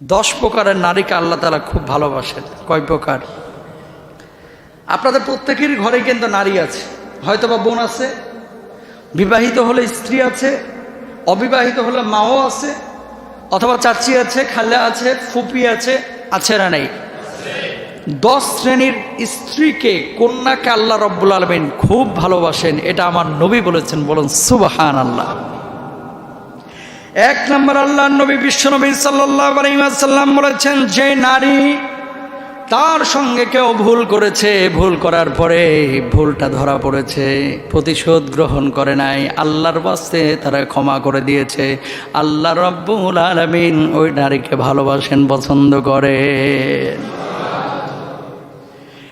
দশ প্রকারের নারীকে আল্লাহ তালা খুব ভালোবাসেন। কয় প্রকার? আপনাদের প্রত্যেকের ঘরে কিন্তু নারী আছে। হয়তো বা বোন আছে, বিবাহিত হলে স্ত্রী আছে, অবিবাহিত হলে মাও আছে, অথবা চাচি আছে খাল্লা আছে, ফুপি আছে আছে না নেই? দশ শ্রেণির স্ত্রীকে কন্যাকে আল্লাহ রব্বুল আলমিন খুব ভালোবাসেন, এটা আমার নবী বলেছেন, বলুন সুবাহান আল্লাহ এক নম্বর আল্লাহ নবী বিশ্বনবী আলাইসাল্লাম বলেছেন, যে নারী তার সঙ্গে কেউ ভুল করেছে, ভুল করার পরে ভুলটা ধরা পড়েছে, প্রতিশোধ গ্রহণ করে নাই, আল্লাহর বাস্তে তারা ক্ষমা করে দিয়েছে। আল্লাহ রব্বুল আলমিন ওই নারীকে ভালোবাসেন, পছন্দ করে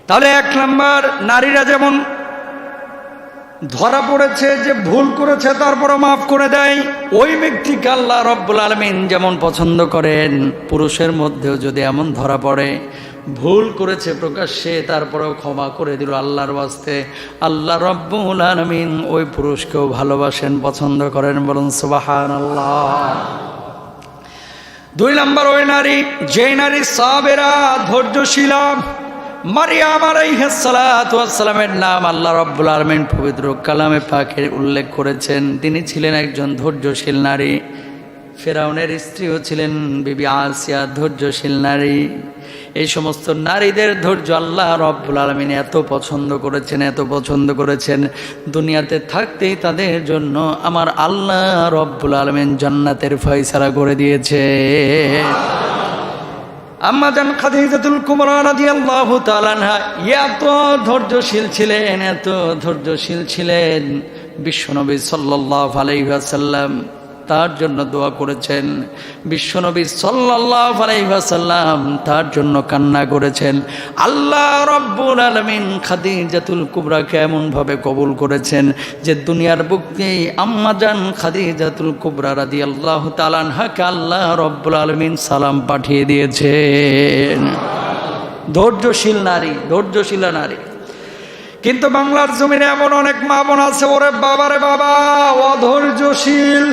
তাহলে এক নম্বর, নারীরা যেমন ধরা পড়েছে যে ভুল করেছে, তারপরও মাফ করে দেয়। ওই ব্যক্তিকে আল্লাহ রব্বুল আলমিন যেমন পছন্দ করেন, পুরুষের মধ্যেও যদি এমন ধরা পড়ে, ভুল করেছে প্রকাশ্যে, তারপরেও ক্ষমা করে দিল আল্লাহর বাস্তে আল্লাহ রব্বুল আলমিন ওই পুরুষকেও ভালোবাসেন, পছন্দ করেন বলুন সুবাহান আল্লাহ দুই নম্বর ওই নারী যে নারী সাবেরা ধৈর্যশীলা মারিয়াম নাম আল্লাহ রব্বুল আলমিন পবিত্র কালামে পাকের উল্লেখ করেছেন। তিনি ছিলেন একজন ধৈর্যশীল নারী। ফেরাউনের স্ত্রীও ছিলেন বিবি আসিয়া ধৈর্যশীল নারী। এই সমস্ত নারীদের ধৈর্য আল্লাহ রব্বুল আলমিন এত পছন্দ করেছেন, এত পছন্দ করেছেন। দুনিয়াতে থাকতেই তাদের জন্য আমার আল্লাহ রব্বুল আলমিন জান্নাতের ফয়সালা করে দিয়েছে। আম্মাজান খাদিজাতুল কুমরা রাদিয়াল্লাহু তাআলাহা এত ধৈর্যশীল ছিলেন, এত ধৈর্যশীল ছিলেন বিশ্বনবী সাল্লাল্লাহু আলাইহি ওয়াসাল্লাম। তার জন্য দোয়া করেছেন। বিশ্বনবী আলাইহি তার জন্য কান্না করেছেন। আল্লাহ রব্বুল আলামিন খাদিজাতুল কুবরাকে এমনভাবে কবুল করেছেন যে দুনিয়ার বুকেই আম্মাজান খাদিজাতুল কুবরা রাদিয়াল্লাহু তাআলা আনহাকে আল্লাহ রব্বুল আলমিন সালাম পাঠিয়ে দিয়েছেন। ধৈর্যশীল নারী, ধৈর্যশীলা নারী। কিন্তু বাংলার জমিনে এমন অনেক মা বোন আছে, ওরে বাবারে বাবা, অধৈর্যশীল।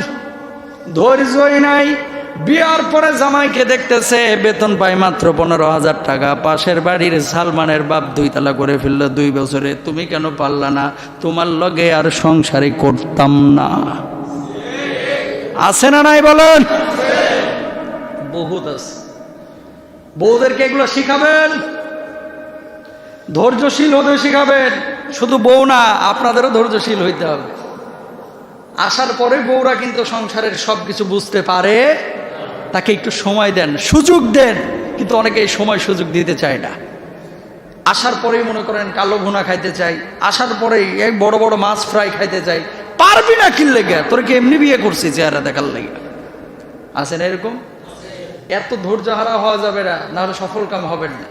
ধৈর্যই নাই। বিয়ার পরে জামাইকে দেখতেছে, বেতন পায় মাত্র পনেরো হাজার টাকা। পাশের বাড়ির সালমানের বাপ দুই তালা করে ফেলল দুই বছরে। তুমি কেন পারলা না? তোমার লগে আর সংসারই করতাম না। আছে না নাই বলেন? বহুত আছে। বউদেরকে এগুলো শিখাবেন? ধৈর্যশীল হতে শিখাবেন। শুধু বউ না, আপনাদেরও ধৈর্যশীল হইতে হবে। আসার পরে বউরা কিন্তু সংসারের সব কিছু বুঝতে পারে। তাকে একটু সময় দেন, সুযোগ দেন, কিন্তু অনেকে সময় সুযোগ দিতে চায় না। আসার পরেই মনে করেন কালো ভুনা খাইতে চাই, আসার পরেই এই বড় বড় মাছ ফ্রাই খাইতে চাই। পারবি না কিনলে গে তোর কি এমনি বিয়ে করছি চেহারা দেখার লেগে? আছে না এরকম? এত ধৈর্য হারা হওয়া যাবে না নাহলে সফল কাম হবেন না।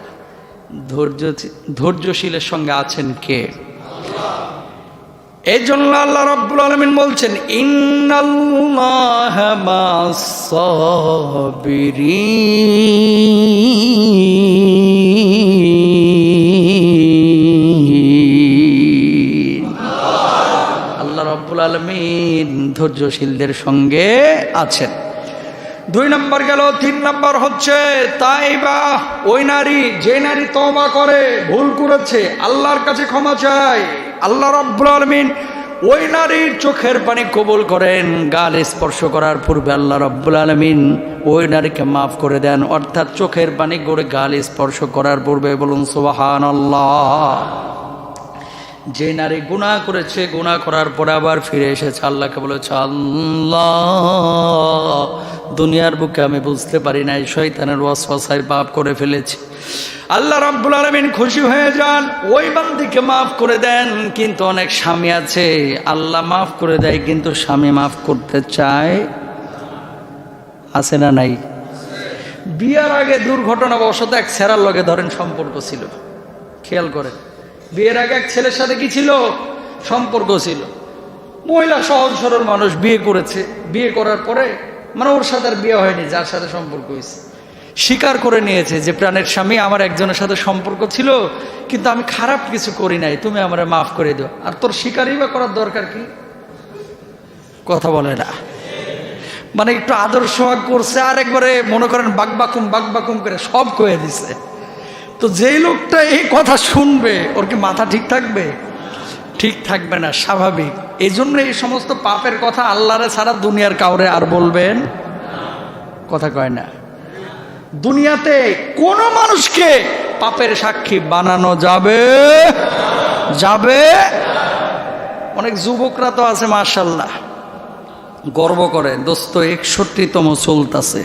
ধৈর্য ধৈর্যশীলের সঙ্গে আছেন কে? এই জন্য আল্লাহ রব্বুল আলমিন বলছেন আল্লাহ রব্বুল আলমিন ধৈর্যশীলদের সঙ্গে আছেন। দুই নম্বর গেল, তিন নম্বর হচ্ছে তাই বা ওই নারী, যে নারী তবা করে, ভুল করেছে, আল্লাহর কাছে ক্ষমা চায়। আল্লাহ রব্বুল আলমিন ওই নারীর চোখের পানি কবুল করেন, গাল স্পর্শ করার পূর্বে আল্লাহ রব্বুল আলমিন ওই নারীকে মাফ করে দেন। অর্থাৎ চোখের পানি করে গাল স্পর্শ করার পূর্বে বলুন সুবাহান আল্লাহ যে নারী গুণা করেছে, গুণা করার পরে আবার ফিরে এসেছে আল্লাহকে বলেছে, আল্লাহ, দুনিয়ার বুকে আমি বুঝতে পারি নাই শৈতানের ওয়াসওয়াসায় পাপ করে ফেলেছি। আল্লাহ রাব্বুল আলমিন খুশি হয়ে যান, ওই বান্দিকে মাফ করে দেন, কিন্তু অনেক স্বামী আছে, আল্লাহ মাফ করে দেয়, কিন্তু স্বামী মাফ করতে চায়। আছে না নাই? বিয়ার আগে দুর্ঘটনা দুর্ঘটনাবশত এক সেরার লগে ধরেন সম্পর্ক ছিল। খেয়াল করেন। বিয়ের আগে এক ছেলের সাথে কি ছিল? সম্পর্ক ছিল। মহিলা সহজ সরল মানুষ বিয়ে করেছে। বিয়ে করার পরে মানে ওর সাথে আর বিয়ে হয়নি, যার সাথে সম্পর্ক হয়েছে। স্বীকার করে নিয়েছে যে প্রাণের স্বামী আমার একজনের সাথে সম্পর্ক ছিল, কিন্তু আমি খারাপ কিছু করি নাই, তুমি আমার মাফ করে দিও। আর তোর স্বীকারই বা করার দরকার কি? কথা বলে না। মানে একটু আদর্শ করছে, আর একবারে মনে করেন বাকবাকুম বাকবাকুম করে সব কয়ে দিছে। তো যেই লোকটা এই কথা শুনবে, ওর কি মাথা ঠিক থাকবে? ঠিক থাকবে না, স্বাভাবিক। এই জন্য এই সমস্ত পাপের কথা আল্লাহরে ছাড়া দুনিয়ার কাউরে আর বলবেন? কথা কয় না। দুনিয়াতে কোনো মানুষকে পাপের সাক্ষী বানানো যাবে? যাবে? অনেক যুবকরা তো আছে মার্শাল্লাহ গর্ব করে, দোস্ত, একষট্টিতম চলতাছে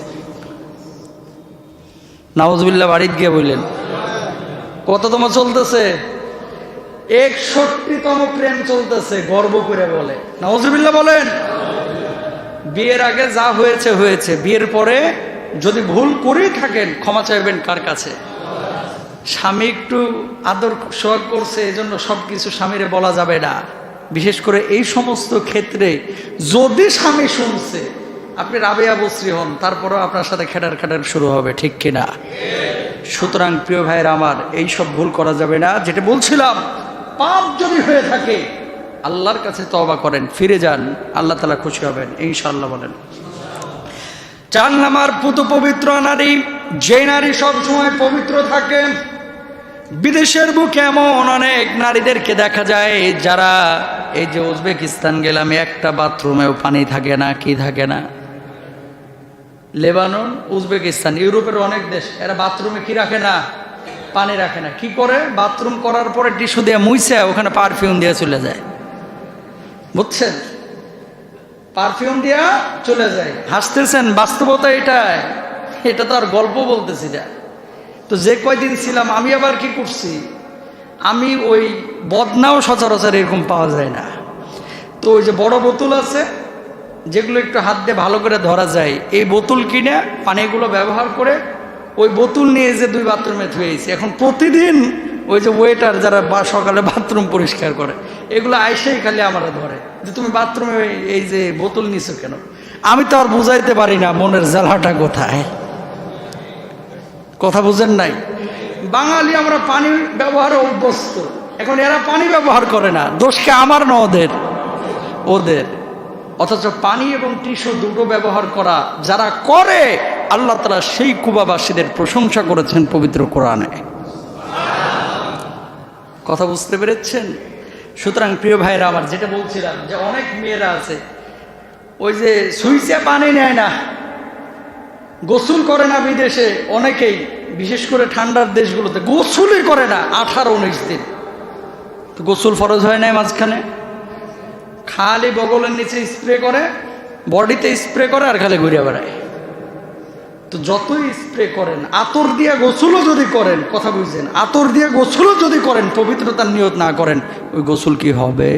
নওয়াজবিল্লা বাড়িতে গিয়ে বললেন কততম চলতেছে? একষট্টিতম প্রেম চলতেছে, গর্ব করে বলে। নওয়াজবিল্লা বলেন, বিয়ের আগে যা হয়েছে হয়েছে। বিয়ের পরে যদি ভুল করেই থাকেন, ক্ষমা চাইবেন কার কাছে? স্বামী একটু আদর সোহাগ করছে, এজন্য সব কিছু স্বামীরে বলা যাবে না। বিশেষ করে এই সমস্ত ক্ষেত্রে যদি স্বামী শুনছে, আপনি রাবেয়া বশ্রী হন, তারপরেও আপনার সাথে খেটার খেটার শুরু হবে, ঠিক কিনা? সুতরাং প্রিয় ভাইয়ের আমার এই সব ভুল করা যাবে না। যেটা বলছিলাম, পাপ যদি হয়ে থাকে, আল্লাহর কাছে তবা করেন, ফিরে যান, আল্লাহ তালা খুশি হবেন ইনশাল্লাহ বলেন। চার নামার পুত পবিত্র নারী, যে নারী সবসময় পবিত্র থাকে, বিদেশের বুকে এমন অনেক নারীদেরকে দেখা যায়, যারা, এই যে উজবেকিস্তান গেলাম, একটা বাথরুমেও পানি থাকে না, কি থাকে না। লেবানন, উজবেকিস্তান, ইউরোপের অনেক দেশ, এরা বাথরুমে কি রাখে না? পানি রাখে না। কি করে? বাথরুম করার পরে টিস্যু দিয়ে মুইছে, ওখানে পারফিউম দিয়ে চলে যায়। বুঝছেন? পারফিউম দিয়া চলে যায়। হাসতেছেন, বাস্তবতা এটাই। এটা তো আর গল্প বলতেছি না। তো যে কয়দিন ছিলাম, আমি আবার কি করছি? আমি ওই বদনাও সচরাচর এরকম পাওয়া যায় না। তো ওই যে বড় বোতল আছে যেগুলো একটু হাত দিয়ে ভালো করে ধরা যায়, এই বোতল কিনে পানিগুলো ব্যবহার করে ওই বোতল নিয়ে যে দুই বাথরুমে ধুয়েছি এখন প্রতিদিন ওই যে ওয়েটার যারা বা, সকালে বাথরুম পরিষ্কার করে, এগুলো আইসেই খালি আমরা ধরে। যে তুমি বাথরুমে এই যে বোতল নিছো কেন? আমি তো আর বুঝাইতে পারি না মনের জ্বালাটা কোথায়। কথা বুঝেন নাই? বাঙালি আমরা পানি ব্যবহারে অভ্যস্ত। এখন এরা পানি ব্যবহার করে না। দোষকে আমার না ওদের। ওদের। অথচ পানি এবং টিস্যু দুটো ব্যবহার করা, যারা করে, আল্লাহ তালা সেই কুবাবাসীদের প্রশংসা করেছেন পবিত্র কোরআনে। কথা বুঝতে পেরেছেন? সুতরাং প্রিয় ভাইরা আমার যেটা বলছিলাম যে অনেক মেয়েরা আছে, ওই যে সুইচে পানি নেয় না, গোসল করে না বিদেশে, অনেকেই, বিশেষ করে ঠান্ডার দেশগুলোতে, গোসলই করে না, আঠারো উনিশ দিন। তো গোসল ফরজ হয় না মাঝখানে? খালি বগলের নিচে স্প্রে করে, বডিতে স্প্রে করে আর খালি ঘুরে বেড়ায়। তো যতই স্প্রে করেন, আতর দিয়ে গোসলও যদি করেন, কথা বুঝছেন, আতর দিয়ে গোসলও যদি করেন, পবিত্রতার নিয়ত না করেন, ওই গোসল কি হবে?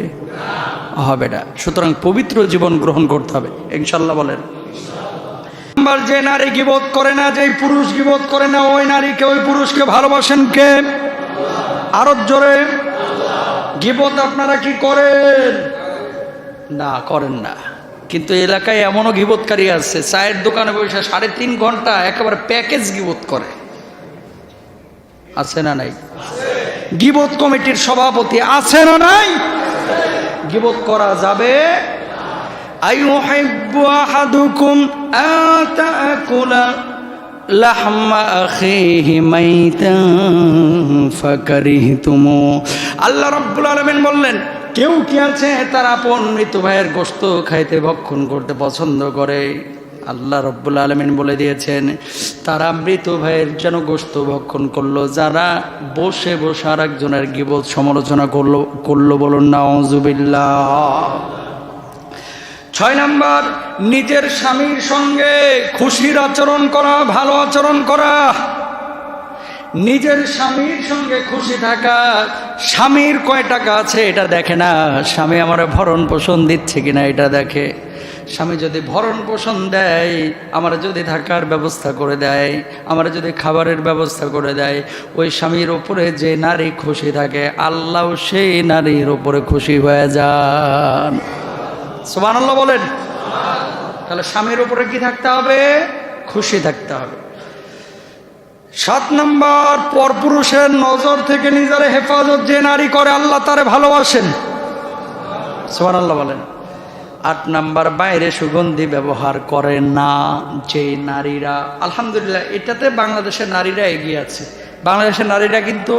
হবে না। সুতরাং পবিত্র জীবন গ্রহণ করতে হবে, ইনশাল্লাহ বলেন। যে নারী গিবোধ করে না যে পুরুষ গিবোধ করে না, ওই নারীকে, ওই পুরুষকে ভালোবাসেন কে? আরও জোরে। গিবোধ আপনারা কি করেন? না, করেন না। কিন্তু এলাকায় এমনও গিবোধকারী আছে, চায়ের দোকানে বসে সাড়ে তিন ঘণ্টা একেবারে প্যাকেজ গিবোধ করে। আছে না নাই? গিবোধ কমিটির সভাপতি আছে না নাই? গিবোধ করা যাবে? আল্লাহ রব্বুল আলমেন বললেন কেউ কি আছে তার আপন মৃত ভাইয়ের গোস্ত খাইতে ভক্ষণ করতে পছন্দ করে? আল্লাহ রব্বুল আলমিন বলে দিয়েছেন, তারা মৃত ভাইয়ের যেন গোস্ত ভক্ষণ করল, যারা বসে বসে আর একজনের গিবোধ সমালোচনা করল করল বলুন না অজুবিল্লাহ ছয় নাম্বার, নিজের স্বামীর সঙ্গে খুশির আচরণ করা, ভালো আচরণ করা। নিজের স্বামীর সঙ্গে খুশি থাকা। স্বামীর কয় টাকা আছে এটা দেখে না। স্বামী আমার ভরণ পোষণ দিচ্ছে কিনা এটা দেখে। স্বামী যদি ভরণ পোষণ দেয়, আমার যদি থাকার ব্যবস্থা করে দেয়, আমার যদি খাবারের ব্যবস্থা করে দেয়, ওই স্বামীর ওপরে যে নারী খুশি থাকে, আল্লাহ সেই নারীর ওপরে খুশি হয়ে যান। সোবানাল্লাহ বলেন। তাহলে স্বামীর উপরে কি থাকতে হবে? খুশি থাকতে হবে। সাত নম্বর, পরপুরুষের নজর থেকে নিজের হেফাজত যে নারী করে, আল্লাহ তারে ভালোবাসেন। সোবানাল্লাহ বলেন। আট নাম্বার, বাইরে সুগন্ধি ব্যবহার করে না যে নারীরা। আলহামদুলিল্লাহ, এটাতে বাংলাদেশের নারীরা এগিয়ে আছে। বাংলাদেশের নারীরা কিন্তু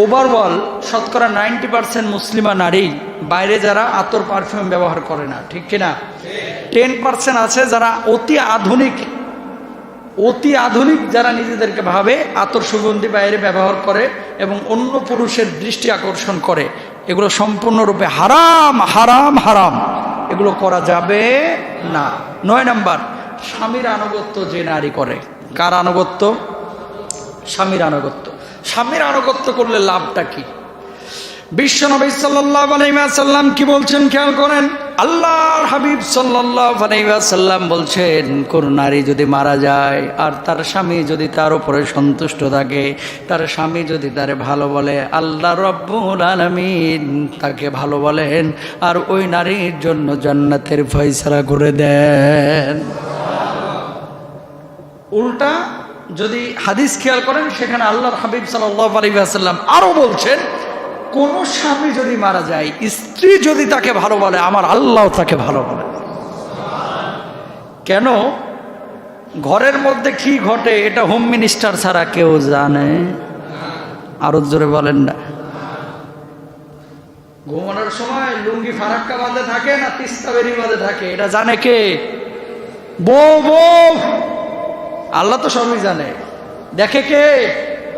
ওভারঅল শতকরা নাইনটি পার্সেন্ট মুসলিমা নারী বাইরে যারা আতর পারফিউম ব্যবহার করে না, ঠিক কিনা? টেন পার্সেন্ট আছে যারা অতি আধুনিক অতি আধুনিক যারা নিজেদেরকে ভাবে আতর সুগন্ধি বাইরে ব্যবহার করে এবং অন্য পুরুষের দৃষ্টি আকর্ষণ করে, এগুলো সম্পূর্ণরূপে হারাম হারাম হারাম। এগুলো করা যাবে না। নয় নাম্বার, স্বামীর আনুগত্য যে নারী করে। কার আনুগত্য? স্বামীর আনুগত্য। স্বামীর আনুগত্য করলে লাভটা কি? বিশ্বনবী সাল্লাহ আলাইসাল্লাম কি বলছেন? খেয়াল করেন আল্লাহর হাবিব আলাইসাল্লাম বলছেন, কোন নারী যদি মারা যায় আর তার স্বামী যদি তার উপরে সন্তুষ্ট থাকে, তার স্বামী যদি তারে ভালো বলে, আল্লাহ রব্বুল আলমিন তাকে ভালো বলেন আর ওই নারীর জন্য জান্নাতের ফয়সলা করে দেন। উল্টা যদি হাদিস খেয়াল করেন, সেখানে আল্লাহর হাবিব সাল্লাহ আলাইসাল্লাম আরও বলছেন কোন স্বামী যদি মারা যায়, স্ত্রী যদি তাকে ভালো বলে, আমার আল্লাহ তাকে ভালো বলে। কেন? ঘরের মধ্যে কি ঘটে, এটা হোম মিনিস্টার ছাড়া কেউ জানে। আরও জোরে বলেন না। ঘুমানোর সময় লুঙ্গি ফারাক্কা বাঁধে থাকে না, তিস্তা বেরি বাঁধে থাকে, এটা জানে কে? বউ বউ। আল্লাহ তো সবই জানে। দেখে কে?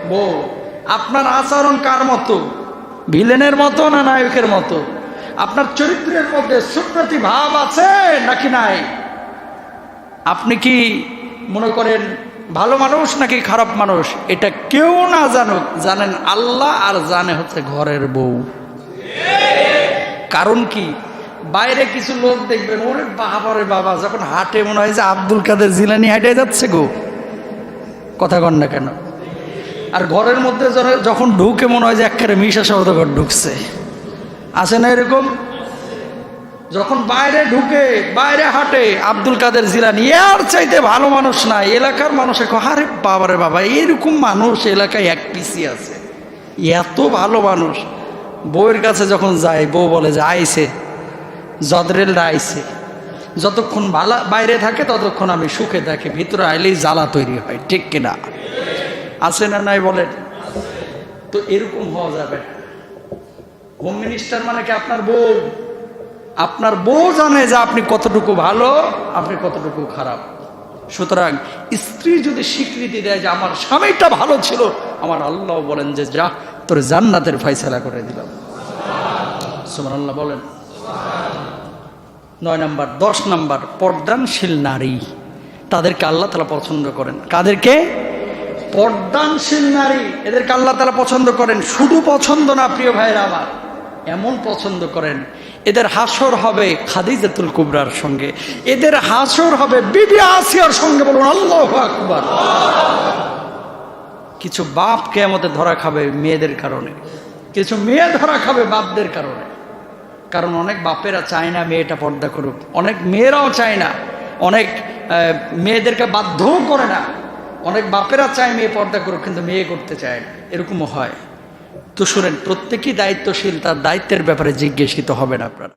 বউ। আপনার আচরণ কার মতো? ভিলেনের মতো না নায়কের মতো? আপনার চরিত্রের মধ্যে সুপ্রতি ভাব আছে নাকি নাই? আপনি কি মনে করেন ভালো মানুষ নাকি খারাপ মানুষ? এটা কেউ না জানুক। জানেন আল্লাহ আর জানে হচ্ছে ঘরের বউ। কারণ কি? বাইরে কিছু লোক দেখবেন, ওরে বাবারে বাবা, যখন হাটে মনে হয় যে আব্দুল কাদের জিলানি হাটে যাচ্ছে গো। কথা কন না কেন? আর ঘরের মধ্যে যখন- ঢুকে মনে হয় যে একেবারে মিশা সৌদাগর ঢুকছে। আছে না এরকম? যখন বাইরে ঢুকে বাইরে হাঁটে আব্দুল কাদের জিলানি আর চাইতে ভালো মানুষ না এলাকার মানুষে কয়, আরে বাবারে বাবা এরকম মানুষ এলাকায় এক পিসি আছে। এত ভালো মানুষ। বউয়ের কাছে যখন যায় বউ বলে যে আইসে জদরেলরা আইসে যতক্ষণ বালা বাইরে থাকে ততক্ষণ আমি সুখে থাকি ভিতরে আইলেই জ্বালা তৈরি হয় ঠিক কিনা? আছে না নাই বলেন? তো এরকম হওয়া যাবে হোম মিনিস্টার মানে কি আপনার বউ? আপনার বউ জানে যে আপনি কতটুকু ভালো, আপনি কতটুকু খারাপ। সুতরাং স্ত্রী যদি স্বীকৃতি দেয় যে আমার স্বামীটা ভালো ছিল, আমার আল্লাহ বলেন যে, যা, তোর জান্নাতের ফয়সালা করে দিলাম। সুমান আল্লাহ বলেন। নয় নাম্বার, দশ নাম্বার, পর্দানশীল নারী। তাদেরকে আল্লাহ তালা পছন্দ করেন। কাদেরকে? পর্দানশীল নারী, এদেরকে আল্লাহ তালা পছন্দ করেন। শুধু পছন্দ না, প্রিয় ভাইয়েরা আমার, এমন পছন্দ করেন, এদের হাসর হবে খাদিজাতুল কুবরার সঙ্গে। এদের হাসর হবে বিবি আসিয়ার সঙ্গে বলুন, আল্লাহ আকবার। কিছু বাপ কেয়ামতে ধরা খাবে মেয়েদের কারণে, কিছু মেয়ে ধরা খাবে বাপদের কারণে। কারণ অনেক বাপেরা চায় না মেয়েটা পর্দা করুক, অনেক মেয়েরাও চায় না, অনেক মেয়েদেরকে বাধ্যও করে না। অনেক বাপেরা চায় মেয়ে পর্দা করুক, কিন্তু মেয়ে করতে চায় না। এরকমও হয়। তো শুনেন, প্রত্যেকেই দায়িত্বশীল, তার দায়িত্বের ব্যাপারে জিজ্ঞাসিত হবেন আপনারা।